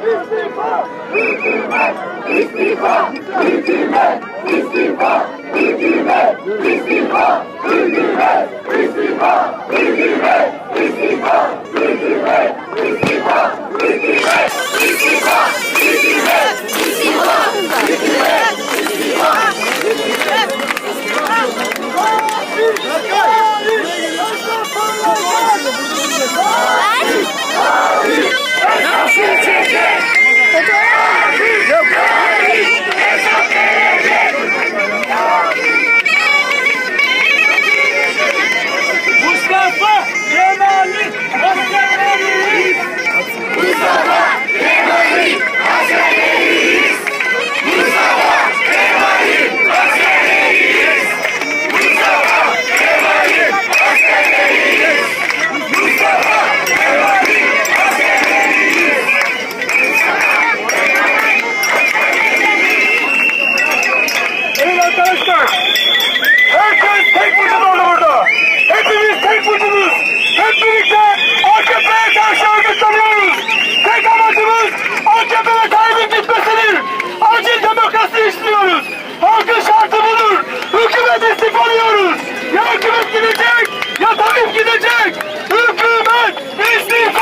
İstifa! Hükümet! İstifa! Hükümet! İstifa! Hükümet! İstifa! Hükümet! İstifa! arkadaşlar. Herkes tek vücut oldu burada. Hepimiz tek vücuduz. Hep birlikte AKP'ye karşı örgütleniyoruz. Tek amacımız AKP'ye kaybın gitmesidir. Acil demokrasi istiyoruz. Halkın şartı budur. Hükümet istifa diyoruz. Ya hükümet gidecek ya tabip gidecek. Hükümet istifa.